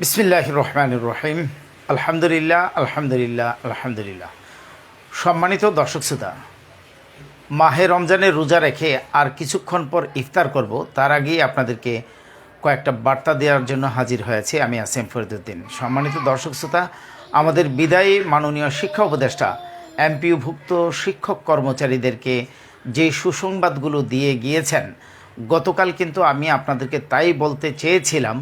বিসমিল্লাহ রহমান রহিম আলহামদুলিল্লাহ আলহামদুলিল্লাহ আলহামদুলিল্লাহ। সম্মানিত দর্শক শ্রোতা, মাহে রমজানের রোজা রেখে আর কিছুক্ষণ পর ইফতার করব, তার আগেই আপনাদেরকে কয়েকটা বার্তা দেওয়ার জন্য হাজির হয়েছে আমি আসেম ফরিদুদ্দিন। সম্মানিত দর্শক শ্রোতা, আমাদের বিদায়ী মাননীয় শিক্ষা উপদেষ্টা এমপিওভুক্ত শিক্ষক কর্মচারীদেরকে যে সুসংবাদগুলো দিয়ে গিয়েছেন, গতকাল কিন্তু আমি আপনাদেরকে তাই বলতে চেয়েছিলাম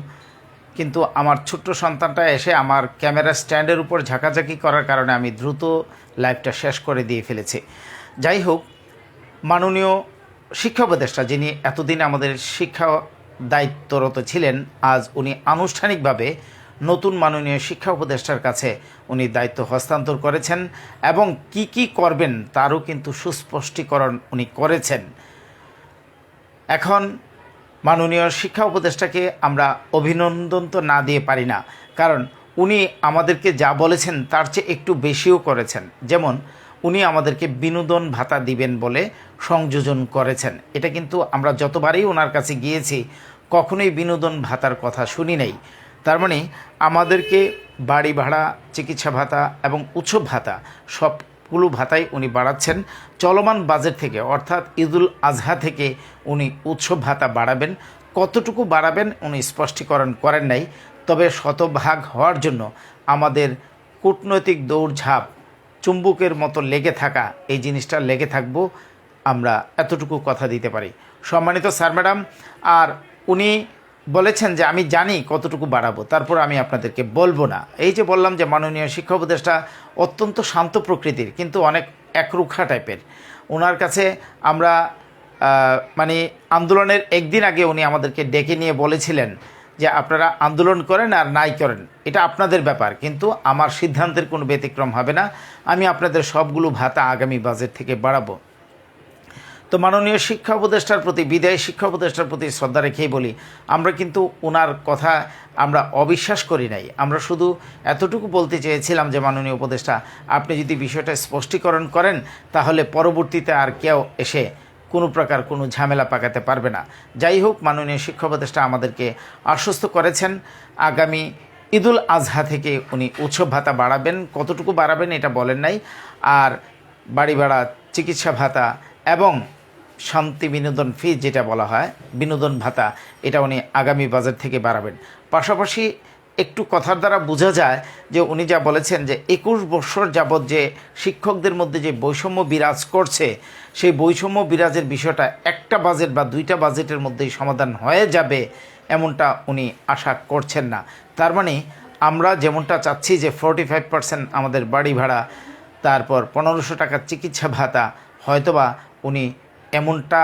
কিন্তু আমার ছোট্ট সন্তানটা এসে আমার ক্যামেরা স্ট্যান্ডের উপর ঝাঁকাঝাঁকি করার কারণে আমি দ্রুত লাইভটা শেষ করে দিয়ে ফেলেছি। যাই হোক, মাননীয় শিক্ষা উপদেষ্টা যিনি এতদিন আমাদের শিক্ষা দায়িত্বরত ছিলেন, আজ উনি আনুষ্ঠানিকভাবে নতুন মাননীয় শিক্ষা উপদেষ্টার কাছে উনি দায়িত্ব হস্তান্তর করেছেন এবং কি কি করবেন তারও কিন্তু সুস্পষ্টীকরণ উনি করেছেন। এখন মাননীয় শিক্ষা উপদেষ্টাকে আমরা অভিনন্দন তো না দিয়ে পারি না। কারণ উনি আমাদেরকে যা বলেছেন তার চেয়ে একটু বেশিও করেছেন। যেমন, উনি আমাদেরকে বিনোদন ভাতা দিবেন বলে সংযোজন করেছেন। এটা কিন্তু আমরা যতবারই ওনার কাছে গিয়েছি, কখনোই বিনোদন ভাতার কথা শুনি নাই। তার মানে আমাদেরকে বাড়ি ভাড়া, চিকিৎসা ভাতা এবং উৎসব ভাতা সবগুলো ভাতাই উনি বাড়াচ্ছেন। চলমান বাজেট থেকে, অর্থাৎ ঈদুল আজহা থেকে উনি উৎসব ভাতা বাড়াবেন। কতটুকু বাড়াবেন উনি স্পষ্টীকরণ করেন নাই। তবে শতভাগ হওয়ার জন্য আমাদের কূটনৈতিক দৌড়ঝাঁপ চুম্বুকের মতো লেগে থাকা, এই জিনিসটা লেগে থাকব, আমরা এতটুকু কথা দিতে পারি। সম্মানিত স্যার, ম্যাডাম, আর উনি বলেছেন যে আমি জানি কতটুকু বাড়াবো, তারপর আমি আপনাদেরকে বলব না। এই যে বললাম যে মাননীয় শিক্ষা উপদেষ্টা অত্যন্ত শান্ত প্রকৃতির, কিন্তু অনেক একরুখা টাইপের। ওনার কাছে আমরা মানে আন্দোলনের একদিন আগে উনি আমাদেরকে ডেকে নিয়ে বলেছিলেন যে আপনারা আন্দোলন করেন আর নাই করেন। এটা আপনাদের ব্যাপার, কিন্তু আমার সিদ্ধান্তের কোনো ব্যতিক্রম হবে না। আমি আপনাদের সবগুলো ভাতা আগামী বাজেট থেকে বাড়াবো। তো মাননীয় শিক্ষা উপদেষ্টার প্রতি, বিদায়ী শিক্ষা উপদেষ্টার প্রতি শ্রদ্ধা রেখেই বলি, আমরা কিন্তু ওনার কথা আমরা অবিশ্বাস করি নাই। আমরা শুধু এতটুকু বলতে চেয়েছিলাম যে, মাননীয় উপদেষ্টা, আপনি যদি বিষয়টা স্পষ্টীকরণ করেন, তাহলে পরবর্তীতে আর কেউ এসে কোনো প্রকার কোনো ঝামেলা পাকাতে পারবে না। যাই হোক, মাননীয় শিক্ষা উপদেষ্টা আমাদেরকে আশ্বস্ত করেছেন, আগামী ঈদুল আজহা থেকে উনি উৎসব ভাতা বাড়াবেন। কতটুকু বাড়াবেন এটা বলেন নাই। আর বাড়ি ভাড়া, চিকিৎসা ভাতা এবং শান্তি বিনোদন ফি যেটা বলা হয়, বিনোদন ভাতা, এটা উনি আগামী বাজেট থেকে বাড়াবেন। পাশাপাশি একটু কথার দ্বারা বোঝা যায় যে উনি যা বলেছেন যে একুশ বছর যাবৎ যে শিক্ষকদের মধ্যে যে বৈষম্য বিরাজ করছে, সেই বৈষম্য বিরাজের বিষয়টা একটা বাজেট বা দুইটা বাজেটের মধ্যেই সমাধান হয়ে যাবে এমনটা উনি আশা করছেন না। তার মানে আমরা যেমনটা চাচ্ছি যে ফোরটি ফাইভ পার্সেন্ট আমাদের বাড়ি ভাড়া, তারপর পনেরোশো টাকার চিকিৎসা ভাতা, হয়তোবা উনি এমনটা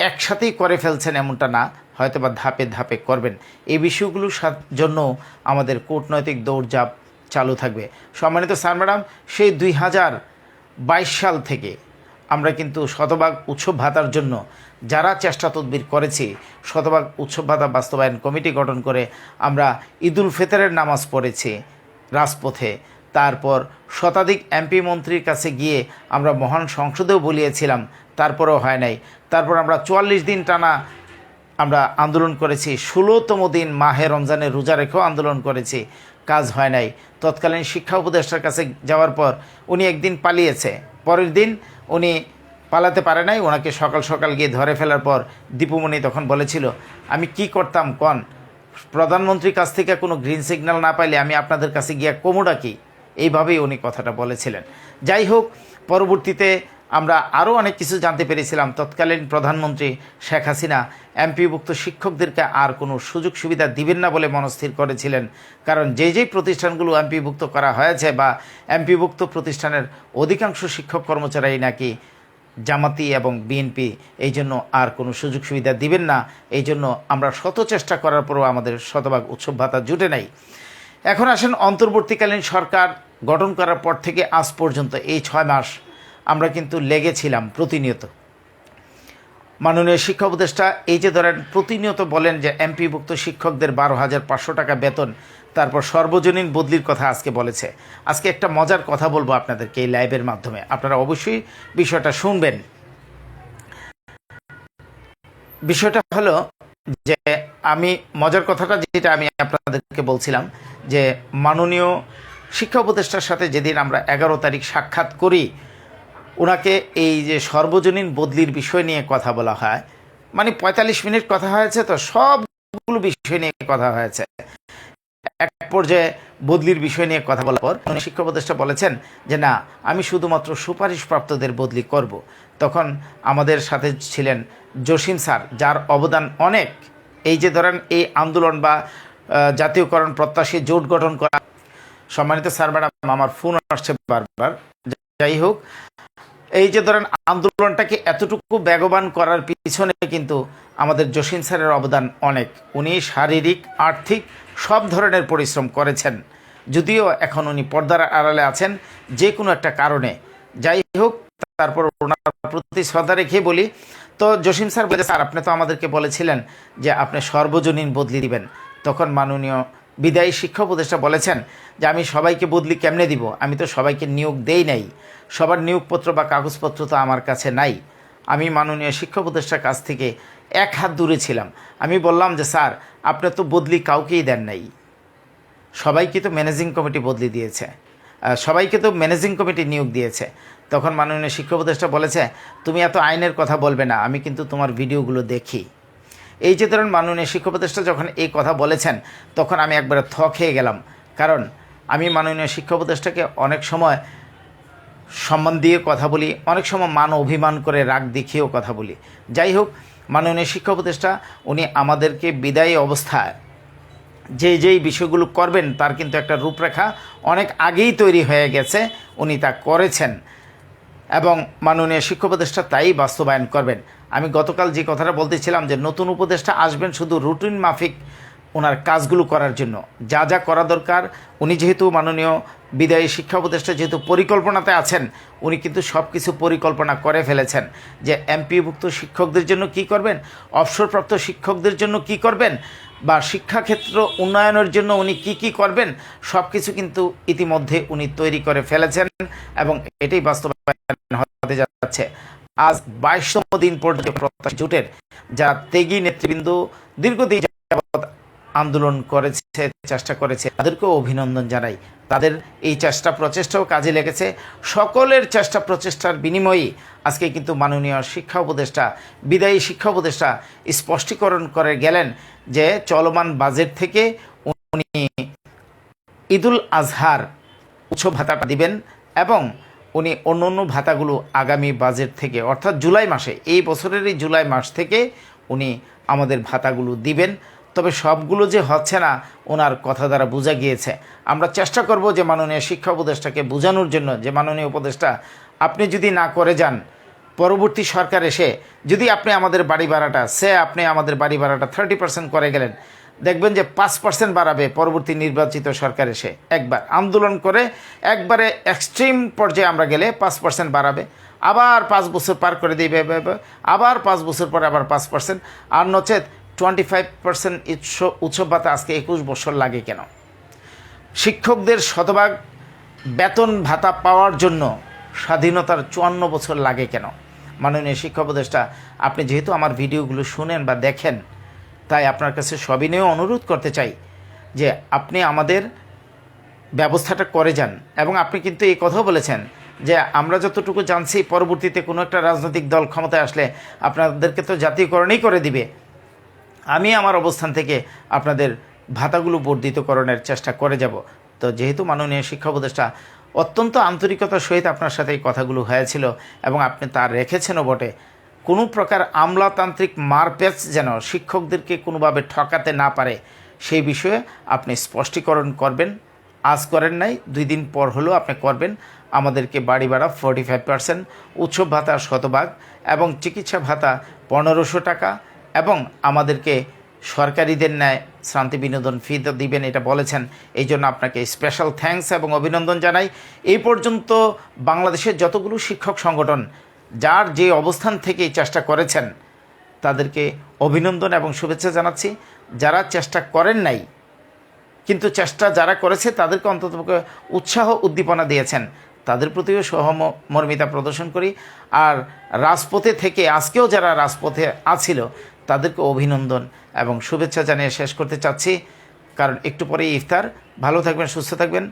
একসাথেই করে ফেলছেন এমনটা না হয়তো বা ধাপে ধাপে করবেন। এই বিষয়গুলোর জন্য আমাদের কূটনৈতিক দৌড়ঝাঁপ চালু থাকবে। সম্মানিত স্যার, ম্যাডাম, সেই দুই হাজার বাইশ সাল থেকে আমরা কিন্তু শতভাগ উৎসব ভাতার জন্য যারা চেষ্টা তদবির করেছি, শতভাগ উৎসব ভাতা বাস্তবায়ন কমিটি গঠন করে আমরা ঈদুল ফিতরের নামাজ পড়েছি রাজপথে। তারপর শতাধিক এমপি মন্ত্রীর কাছে গিয়ে আমরা মহান সংসদেও বলিয়েছিলাম তারপরেও হয় নাই। তারপর আমরা চুয়াল্লিশ দিন টানা আমরা আন্দোলন করেছি। ষোলোতম দিন মাহে রমজানের রোজা রেখেও আন্দোলন করেছি। কাজ হয় নাই। তৎকালীন শিক্ষা উপদেষ্টার কাছে যাওয়ার পর উনি একদিন পালিয়েছে। পরের দিন উনি পালাতে পারে নাই। ওনাকে সকাল সকাল গিয়ে ধরে ফেলার পর দীপুমণি তখন বলেছিল, আমি কি করতাম কন? প্রধানমন্ত্রীর কাছ থেকে কোনো গ্রিন সিগন্যাল না পাইলে আমি আপনাদের কাছে গিয়া কোমোডা কি? এইভাবেই উনি কথাটা বলেছিলেন। যাই হোক, পরবর্তীতে আমরা আরও অনেক কিছু জানতে পেরেছিলাম। তৎকালীন প্রধানমন্ত্রী শেখ হাসিনা এমপিভুক্ত শিক্ষকদেরকে আর কোনো সুযোগ সুবিধা দিবেন না বলে মনস্থির করেছিলেন। কারণ যে যেই প্রতিষ্ঠানগুলো এমপিভুক্ত করা হয়েছে বা এমপিভুক্ত প্রতিষ্ঠানের অধিকাংশ শিক্ষক কর্মচারী নাকি জামাতি এবং বিএনপি, এই জন্য আর কোনো সুযোগ সুবিধা দিবেন না। এই জন্য আমরা শত চেষ্টা করার পরও আমাদের শতভাগ উৎসব ভাতা জুটে নাই। এখন আসেন অন্তর্বর্তীকালীন সরকার গঠন করার পর থেকে আজ পর্যন্ত এই ছয় মাস আমরা কিন্তু লেগেছিলাম প্রতিনিয়ত। মাননীয় শিক্ষা উপদেষ্টা, এই যে ধরেন প্রতিনিয়ত বলেন যে এমপিভুক্ত শিক্ষকদের বারো হাজার পাঁচশো টাকা বেতন, তারপর সর্বজনীন বদলির কথা আজকে বলেছে। আজকে একটা মজার কথা বলব আপনাদেরকে এই লাইভের মাধ্যমে। আপনারা অবশ্যই বিষয়টা শুনবেন। বিষয়টা হলো যে আমি, মজার কথাটা যেটা আমি আপনাদেরকে বলছিলাম যে মাননীয় শিক্ষা উপদেষ্টার সাথে যেদিন আমরা এগারো তারিখ সাক্ষাৎ করি ওনাকে এই যে সর্বজনীন বদলির বিষয় নিয়ে কথা বলা হয় মানে পঁয়তাল্লিশ মিনিট কথা হয়েছে তো সবগুলো বিষয় নিয়ে কথা হয়েছে। এক পর্যায়ে বদলির বিষয় নিয়ে কথা বলার পর শিক্ষা উপদেষ্টা বলেছেন যে, না, আমি শুধুমাত্র সুপারিশপ্রাপ্তদের বদলি করব। তখন আমাদের সাথে ছিলেন জসিম স্যার, যার অবদান অনেক। এই যে ধরেন, এই আন্দোলন বা জাতীয়করণ প্রত্যাশী জোট গঠন করা, সম্মানিত স্যার ম্যাডাম, আমার ফোন আসছে বারবার। যাই হোক এই যে ধরেন আন্দোলনটাকে এতটুকু বেগবান করার পিছনে কিন্তু আমাদের জসিম স্যারের অবদান অনেক। উনি শারীরিক, আর্থিক সব ধরনের পরিশ্রম করেছেন। যদিও এখন উনি পর্দার আড়ালে আছেন যে কোনো একটা কারণে। যাই হোক, তারপর ওনার প্রতি শ্রদ্ধা রেখে বলি, তো জসিম স্যার বলে স্যার, আপনি তো আমাদেরকে বলেছিলেন যে আপনি সর্বজনীন বদলি দিবেন। তখন মাননীয় বিদায়ী শিক্ষা উপদেষ্টা বলেছেন যে আমি সবাইকে বদলি কেমনে দিব? আমি তো সবাইকে নিয়োগ দেই নাই। সবার নিয়োগপত্র বা কাগজপত্র তো আমার কাছে নাই। আমি মাননীয় শিক্ষা উপদেষ্টার কাছ থেকে এক হাত দূরে ছিলাম। আমি বললাম যে, স্যার, আপনি তো বদলি কাউকেই দেন নাই। সবাইকে তো ম্যানেজিং কমিটি বদলি দিয়েছে। সবাইকে তো ম্যানেজিং কমিটি নিয়োগ দিয়েছে। তখন মাননীয় শিক্ষা উপদেষ্টা বলেছে, তুমি এত আইনের কথা বলবে না। আমি কিন্তু তোমার ভিডিওগুলো দেখি। এই যে ধরুন মাননীয় শিক্ষা উপদেষ্টা যখন এই কথা বলেছেন, তখন আমি একবারে থ খেয়ে গেলাম। কারণ আমি মাননীয় শিক্ষা উপদেষ্টাকে অনেক সময় সম্মান দিয়ে কথা বলি, অনেক সময় মান অভিমান করে রাগ দেখিয়েও কথা বলি। যাই হোক, মাননীয় শিক্ষা উপদেষ্টা, উনি আমাদেরকে বিদায়ী অবস্থায় যে যেই বিষয়গুলো করবেন, তার কিন্তু একটা রূপরেখা অনেক আগেই তৈরি হয়ে গেছে, উনি তা করেছেন। এবং মাননীয় শিক্ষা উপদেষ্টা তাই বাস্তবায়ন করবেন। আমি গতকাল যে কথাটা বলতেছিলাম যে নতুন উপদেষ্টা আসবেন শুধু রুটিন মাফিক ওনার কাজগুলো করার জন্য। যা যা করা দরকার, উনি যেহেতু মাননীয় বিদায়ী শিক্ষা উপদেষ্টা যেহেতু পরিকল্পনাতে আছেন, উনি কিন্তু সব কিছু পরিকল্পনা করে ফেলেছেন। যে এমপিভুক্ত শিক্ষকদের জন্য কি করবেন, অবসরপ্রাপ্ত শিক্ষকদের জন্য কি করবেন, বা শিক্ষাক্ষেত্র উন্নয়নের জন্য উনি কি কি করবেন সব কিছু কিন্তু ইতিমধ্যে উনি তৈরি করে ফেলেছেন এবং এটাই বাস্তবায়ন হতে যাচ্ছে। আজ বাইশতম দিন পর্যন্ত প্রত্যাশী জোটের যারা তেগী নেতৃবৃন্দ দীর্ঘদিন আন্দোলন করেছে, চেষ্টা করেছে, তাদেরকেও অভিনন্দন জানাই। তাদের এই চেষ্টা প্রচেষ্টাও কাজে লেগেছে। সকলের চেষ্টা প্রচেষ্টার বিনিময়েই আজকে কিন্তু মাননীয় শিক্ষা উপদেষ্টা, বিদায়ী শিক্ষা উপদেষ্টা স্পষ্টীকরণ করে গেলেন যে চলমান বাজেট থেকে উনি ঈদুল আজহার উৎসব ভাতাটা দিবেন এবং উনি অন্য অন্য ভাতাগুলো আগামী বাজেট থেকে, অর্থাৎ জুলাই মাসে, এই বছরেরই জুলাই মাস থেকে উনি আমাদের ভাতাগুলো দিবেন। তবে সবগুলো যে হচ্ছে না, ওনার কথা দ্বারা বোঝা গিয়েছে। আমরা চেষ্টা করব যে মাননীয় শিক্ষা উপদেষ্টাকে বোঝানোর জন্য, যে মাননীয় উপদেষ্টা, আপনি যদি না করে যান, পরবর্তী সরকার এসে, যদি আপনি আমাদের বাড়ি ভাড়াটা, সে আপনি আমাদের বাড়ি ভাড়াটা থার্টি পার্সেন্ট করে গেলেন দেখবেন যে পাঁচ পার্সেন্ট বাড়াবে পরবর্তী নির্বাচিত সরকার এসে। একবার আন্দোলন করে, একবারে এক্সট্রিম পর্যায়ে আমরা গেলে পাঁচ পার্সেন্ট বাড়াবে। আবার পাঁচ বছর পার করে দিবে আবার পাঁচ বছর পরে আবার পাঁচ পার্সেন্ট আর নচেত টোয়েন্টি ফাইভ পার্সেন্ট উৎসব ভাতা আজকে একুশ বছর লাগে কেন? শিক্ষকদের শতভাগ বেতন ভাতা পাওয়ার জন্য স্বাধীনতার চুয়ান্ন বছর লাগে কেন? মাননীয় শিক্ষা উপদেষ্টা, আপনি যেহেতু আমার ভিডিওগুলো শুনেন বা দেখেন তাই আপনার কাছে সবিনয় অনুরোধ করতে চাই যে আপনি আমাদের ব্যবস্থাটা করে যান। এবং আপনি কিন্তু এই কথাও বলেছেন যে আমরা যতটুকু জানছি, পরবর্তীতে কোনো একটা রাজনৈতিক দল ক্ষমতায় আসলে আপনাদেরকে তো জাতীয়করণই করে দিবে। আমি আমার অবস্থান থেকে আপনাদের ভাতাগুলো বর্ধিতকরণের চেষ্টা করে যাব। তো যেহেতু মাননীয় শিক্ষা উপদেষ্টা অত্যন্ত আন্তরিকতার সহিত আপনার সাথে এই কথাগুলো হয়েছিল এবং আপনি তা রেখেছেনও বটে কোনো প্রকার আমলাতান্ত্রিক মারপ্যাচ যেন শিক্ষকদেরকে কোনোভাবে ঠকাতে না পারে, সেই বিষয়ে আপনি স্পষ্টীকরণ করবেন। আজ করেন নাই, দুই দিন পর হলেও আপনি করবেন। আমাদেরকে বাড়ি ভাড়া ফোর্টি ফাইভ পার্সেন্ট উৎসব ভাতা শতভাগ এবং চিকিৎসা ভাতা পনেরোশো টাকা এবং আমাদেরকে সরকারিদের ন্যায় শান্তি বিনোদন ফি দিবেন, এটা বলেছেন। এই জন্য আপনাকে স্পেশাল থ্যাঙ্কস এবং অভিনন্দন জানাই। এই পর্যন্ত বাংলাদেশের যতগুলো শিক্ষক সংগঠন যার যে অবস্থান থেকে এই চেষ্টা করেছেন, তাদেরকে অভিনন্দন এবং শুভেচ্ছা জানাচ্ছি। যারা চেষ্টা করেন নাই, কিন্তু চেষ্টা যারা করেছে, তাদেরকে অন্ততপক্ষে উৎসাহ উদ্দীপনা দিয়েছেন। তাদের প্রতিও সহমর্মিতা প্রদর্শন করি। আর রাজপথে থেকে, আজকেও যারা রাজপথে আছিল, তাদেরকে অভিনন্দন এবং শুভেচ্ছা জানিয়ে শেষ করতে চাচ্ছি। কারণ একটু পরেই ইফতার। ভালো থাকবেন, সুস্থ থাকবেন।